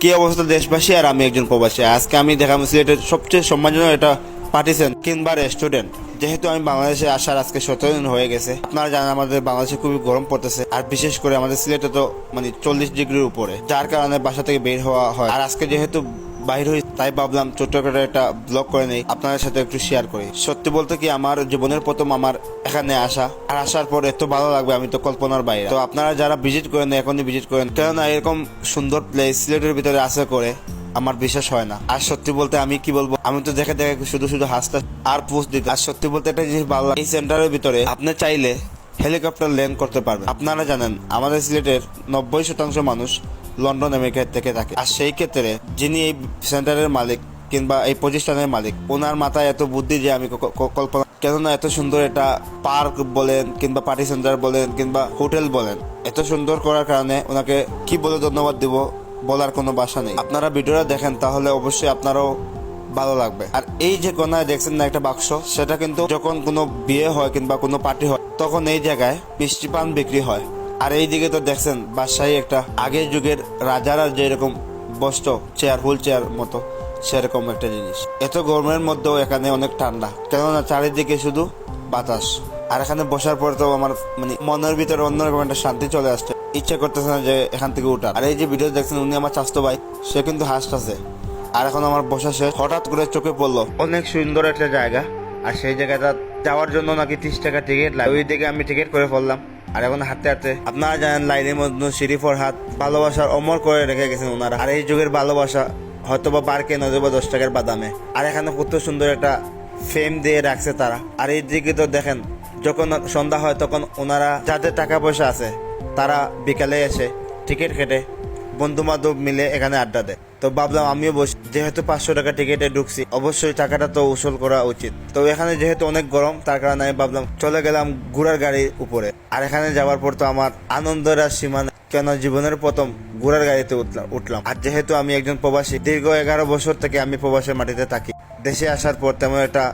কি অবস্থা দেশবাসী আর আমি একজন প্রবাসী? আজকে আমি দেখাবো সিলেটের সবচেয়ে সম্মানজনক একটা পার্টিসেন কিংবা রেস্টুরেন্ট। যেহেতু আমি বাংলাদেশে আসার আজকে সতেরো দিন হয়ে গেছে, আপনারা জানেন আমাদের বাংলাদেশে খুবই গরম পড়তেছে, আর বিশেষ করে আমাদের সিলেটে তো মানে চল্লিশ ডিগ্রির উপরে, যার কারণে বাসা থেকে বের হওয়া হয়। আর আজকে যেহেতু বাইর হই, তাই ভাবলাম ছোট্ট একটা ব্লগ করে নেই, আপনাদের সাথে একটু শেয়ার করি। সত্যি বলতে কি, আমার জীবনের প্রথম আমার এখানে আসা, আর আসার পর এত ভালো লাগবে, আমি তো কল্পনার বাইরে। তো আপনারা যারা ভিজিট করেন, এখনই ভিজিট করেন। কেননা এরকম সুন্দর প্লেস সিলেটের ভিতরে আসা করে আমার বিশ্বাস হয় না। আর সত্যি বলতে আমি কি বলব, আমি তো দেখে দেখে শুধু শুধু হাসতে আর পোস্ট দিতে। আর সত্যি বলতে একটা জিনিস ভালো লাগে, এই সেন্টারের ভিতরে আপনি চাইলে হেলিকপ্টার ল্যান্ড করতে পারবেন। আপনারা জানেন, আমাদের সিলেটের নব্বই শতাংশ মানুষ লন্ডন আমেরিকা থেকে থাকে। আর সেই ক্ষেত্রে যিনি এই সেন্টারের মালিক কিংবা এই প্রতিষ্ঠানের মালিক, ওনার মাথায় এত বুদ্ধি যে আমি কল্পনা, কেননা এত সুন্দর একটা পার্ক বলেন কিংবা পার্টি সেন্টার বলেন কিংবা হোটেল বলেন, এত সুন্দর করার কারণে ওনাকে কি বলে ধন্যবাদ দিব বলার কোনো বাসা নেই। আপনারা ভিডিওটা দেখেন, তাহলে অবশ্যই আপনারাও ভালো লাগবে। আর এই যে কোনায় দেখছেন না একটা বাক্স, সেটা কিন্তু যখন কোনো বিয়ে হয় কিংবা কোনো পার্টি হয়, তখন এই জায়গায় মিষ্টি পান বিক্রি হয়। আর এই দিকে তো দেখছেন, বাদশাহী একটা আগের যুগের রাজারা যেরকম বসতো চেয়ার হুল চেয়ার মতো, সেরকম একটা জিনিস। এত গরমের মধ্যেও এখানে অনেক ঠান্ডা। কেননা চারিদিকে শুধু বাতাস। আর এখানে বসার পর তো আমার মানে মনের ভিতরে অন্যরকম একটা শান্তি চলে আসছে। ইচ্ছা করতেছে না যে এখান থেকে উঠার। আর এই যে ভিডিও দেখছেন, উনি আমার চাস্তো ভাই, সে কিন্তু হাসতেছে। আর এখন আমার বসা শেষ। হঠাৎ করে চোখে পড়ল, অনেক সুন্দর একটা জায়গা। আর সেই জায়গাটা যাওয়ার জন্য নাকি ত্রিশ টাকা টিকিট লাগে। ওই দিকে আমি টিকিট করে ফেললাম। আর এখন হাঁটতে হাঁটতে আপনারা জানেন লাইনের মধ্যে শিরিফর হাত ভালোবাসার অমর করে রেখে গেছেন ওনারা। আর এই যুগের ভালোবাসা হয়তো বা পার্কে নজরবা বা দশ টাকার বাদামে। আর এখানে কত সুন্দর একটা ফেম দিয়ে রাখছে তারা। আর এই দিকে তো দেখেন, যখন সন্ধ্যা হয় তখন ওনারা যাদের টাকা পয়সা আছে, তারা বিকালে এসে টিকিট কেটে বন্ধু বান্ধব মিলে এখানে আড্ডা দেয়। তো ভাবলাম আমিও বসি, যেহেতু পাঁচশো টাকা টিকিটে ঢুকছি, অবশ্যই টাকাটা তো উসুল করা উচিত। তো এখানে যেহেতু অনেক গরম, তার কারণে আমি ভাবলাম চলে গেলাম ঘোড়ার গাড়ির উপরে। আর এখানে যাওয়ার পর তো আমার আনন্দের আর সীমা নেই। কেন জীবনের প্রথম ঘোড়ার গাড়িতে উঠলাম উঠলাম। আর যেহেতু আমি একজন প্রবাসী, দীর্ঘ এগারো বছর থেকে আমি প্রবাসের মাটিতে থাকি। দেশে আসার পর তেমন একটা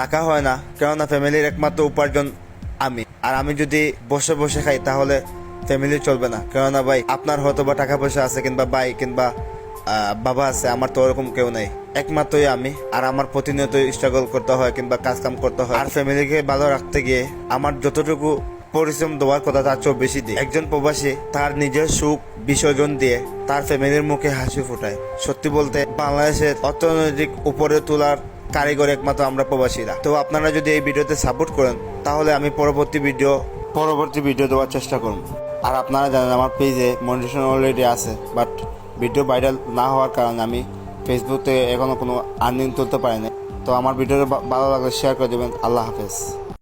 টাকা হয় না, কেননা ফ্যামিলির একমাত্র উপার্জন আমি। আর আমি যদি বসে বসে খাই, তাহলে ফ্যামিলি চলবে না। কেননা ভাই, আপনার হয়তো বা টাকা পয়সা আছে কিংবা ভাই কিংবা বাবা আছে, আমার তো ওরকম কেউ নেই। একমাত্রই আমি, আর আমার প্রতিনিয়ত স্ট্রাগল করতে হয় কিংবা কাজ কাম করতে হয়। আর ফ্যামিলিকে ভালো রাখতে গিয়ে আমার যতটুকু পরিশ্রম দেওয়ার কথা, তার চেয়েও বেশি দিই। একজন প্রবাসী, তার নিজের সুখ বিসর্জন দিয়ে তার ফ্যামিলির মুখে হাসি ফোটায়। সত্যি বলতে, বাংলাদেশের অর্থনৈতিক উপরে তোলার কারিগর একমাত্র আমরা প্রবাসীরা। তো আপনারা যদি এই ভিডিওতে সাপোর্ট করেন, তাহলে আমি পরবর্তী ভিডিও পরবর্তী ভিডিও দেওয়ার চেষ্টা করব আর আপনারা জানেন আমার পেজে মনিটেশন অলরেডি আছে বাট ভিডিও ভাইরাল না হওয়ার কারণে আমি ফেসবুক থেকে এখনও কোনো আর্নিং তুলতে পারিনি। তো আমার ভিডিওটা ভালো লাগলে শেয়ার করে দেবেন। আল্লাহ হাফেজ।